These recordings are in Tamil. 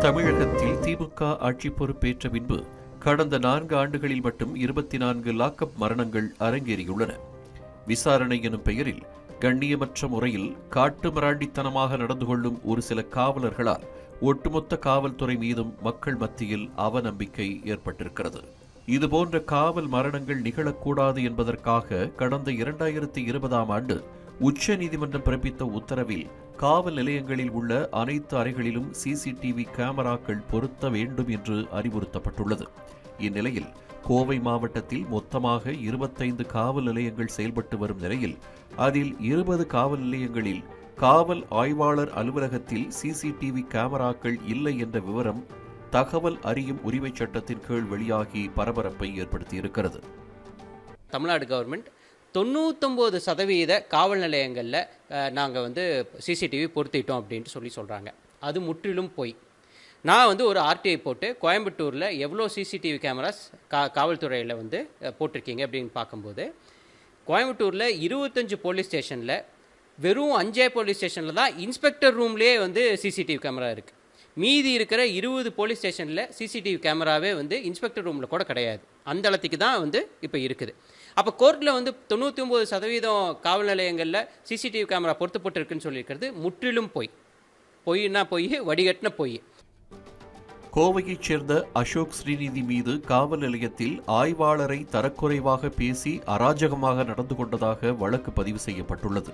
தமிழகத்தில் திமுக ஆட்சி பொறுப்பேற்ற பின்பு கடந்த நான்கு ஆண்டுகளில் மட்டும் இருபத்தி நான்கு லாக்அப் மரணங்கள் அரங்கேறியுள்ளன. விசாரணை எனும் பெயரில் கண்ணியமற்ற முறையில் காட்டு காட்டுமிராண்டித்தனமாக நடந்து கொள்ளும் ஒரு சில காவலர்களால் ஒட்டுமொத்த காவல்துறை மீதும் மக்கள் மத்தியில் அவநம்பிக்கை ஏற்பட்டிருக்கிறது. இதுபோன்ற காவல் மரணங்கள் நிகழக்கூடாது என்பதற்காக கடந்த இரண்டாயிரத்தி இருபதாம் ஆண்டு உச்ச நீதிமன்றம் பிறப்பித்த உத்தரவில் காவல் நிலையங்களில் உள்ள அனைத்து அறைகளிலும் சிசிடிவி கேமராக்கள் பொருத்த வேண்டும் என்று அறிவுறுத்தப்பட்டுள்ளது. இந்நிலையில் கோவை மாவட்டத்தில் மொத்தமாக இருபத்தைந்து காவல் நிலையங்கள் செயல்பட்டு வரும் நிலையில் அதில் இருபது காவல் நிலையங்களில் காவல் ஆய்வாளர் அலுவலகத்தில் சிசிடிவி கேமராக்கள் இல்லை என்ற விவரம் தகவல் அறியும் உரிமைச் சட்டத்தின் கீழ் வெளியாகி பரபரப்பை ஏற்படுத்தியிருக்கிறது. தமிழ்நாடு கவர்மெண்ட் தொண்ணூத்தொம்பது சதவீத காவல் நிலையங்களில் நாங்கள் வந்து சிசிடிவி பொருத்திட்டோம் அப்படின்ட்டு சொல்லி சொல்கிறாங்க அது முற்றிலும் போய். நான் வந்து ஒரு ஆர்டிஐ போட்டு கோயம்புத்தூரில் எவ்வளோ சிசிடிவி கேமராஸ் கா காவல்துறையில் வந்து போட்டிருக்கீங்க அப்படின்னு பார்க்கும்போது கோயம்புத்தூரில் இருபத்தஞ்சு போலீஸ் ஸ்டேஷனில் வெறும் அஞ்சே போலீஸ் ஸ்டேஷனில் தான் இன்ஸ்பெக்டர் ரூம்லேயே வந்து சிசிடிவி கேமரா இருக்குது மீதி இருக்கிற இருபது போலீஸ் ஸ்டேஷனில் சிசிடிவி கேமராவே வந்து இன்ஸ்பெக்டர் ரூமில் கூட கிடையாது. அந்த அளத்துக்கு தான் வந்து இப்போ இருக்குது. அப்போ கோர்ட்டில் வந்து தொண்ணூற்றி ஒம்பது சதவீதம் காவல் நிலையங்களில் சிசிடிவி கேமரா பொருத்தப்பட்டிருக்குன்னு சொல்லியிருக்கிறது. முற்றிலும் பொய். பொய்னா பொய் வடிகட்டின பொய். கோவையைச் சேர்ந்த அசோக் ஸ்ரீநிதி மீது காவல் நிலையத்தில் ஆய்வாளரை தரக்குறைவாக பேசி அராஜகமாக நடந்து கொண்டதாக வழக்கு பதிவு செய்யப்பட்டுள்ளது.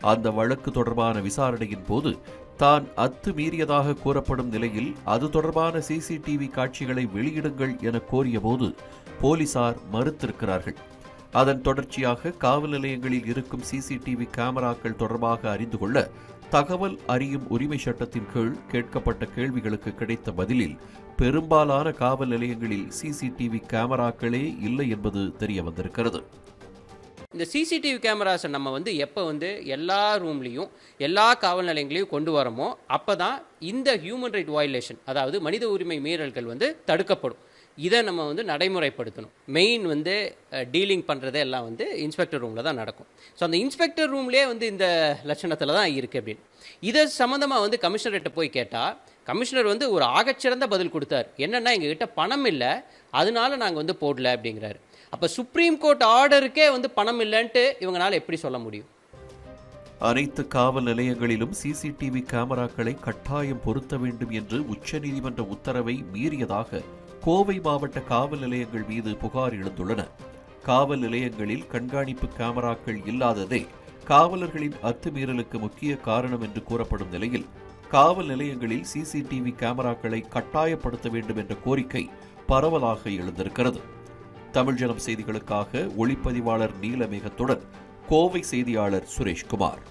அந்த வழக்கு தொடர்பான விசாரணையின் போது தான் அத்துமீறியதாக கூறப்படும் நிலையில் அது தொடர்பான சிசிடிவி காட்சிகளை வெளியிடுங்கள் என கோரியபோது போலீசார் மறுத்திருக்கிறார்கள். அதன் தொடர்ச்சியாக காவல் நிலையங்களில் இருக்கும் சிசிடிவி கேமராக்கள் தொடர்பாக அறிந்து கொள்ள தகவல் அறியும் உரிமை சட்டத்தின் கீழ் கேட்கப்பட்ட கேள்விகளுக்கு கிடைத்த பதிலில் பெரும்பாலான காவல் நிலையங்களில் சிசிடிவி கேமராக்களே இல்லை என்பது தெரிய வந்திருக்கிறது. இந்த சிசிடிவி கேமராஸை நம்ம வந்து எப்போ வந்து எல்லா ரூம்லேயும் எல்லா காவல் நிலையங்களையும் கொண்டு வரோமோ அப்போ தான் இந்த ஹியூமன் ரைட் வயலேஷன் அதாவது மனித உரிமை மீறல்கள் வந்து தடுக்கப்படும். இதை நம்ம வந்து நடைமுறைப்படுத்தணும். மெயின் வந்து டீலிங் பண்ணுறதே எல்லாம் வந்து இன்ஸ்பெக்டர் ரூமில் தான் நடக்கும். ஸோ அந்த இன்ஸ்பெக்டர் ரூம்லேயே வந்து இந்த லட்சணத்தில் தான் இருக்குது அப்படின்னு. இதை சம்மந்தமாக வந்து கமிஷனர்கிட்ட போய் கேட்டால் கமிஷனர் வந்து ஒரு ஆகச்சிறந்த பதில் கொடுத்தார். என்னென்னா எங்ககிட்ட பணம் இல்லை அதனால நாங்கள் வந்து போடல அப்படிங்கிறாரு. அப்போ சுப்ரீம் கோர்ட் ஆர்டருக்கே வந்து பணம் இல்லைன்ட்டு இவங்களால எப்படி சொல்ல முடியும்? அனைத்து காவல் நிலையங்களிலும் சிசிடிவி கேமராக்களை கட்டாயம் பொருத்த வேண்டும் என்று உச்சநீதிமன்ற உத்தரவை மீறியதாக கோவை மாவட்ட காவல் நிலையங்கள் மீது புகார் எழுந்துள்ளன. காவல் நிலையங்களில் கண்காணிப்பு கேமராக்கள் இல்லாததே காவலர்களின் அத்துமீறலுக்கு முக்கிய காரணம் என்று கூறப்படும் நிலையில் காவல் நிலையங்களில் சிசிடிவி கேமராக்களை கட்டாயப்படுத்த வேண்டும் என்ற கோரிக்கை பரவலாக எழுந்திருக்கிறது. தமிழ் ஜனம் செய்திகளுக்காக ஒளிப்பதிவாளர் நீலமேகத்துடன் கோவை செய்தியாளர் சுரேஷ்குமார்.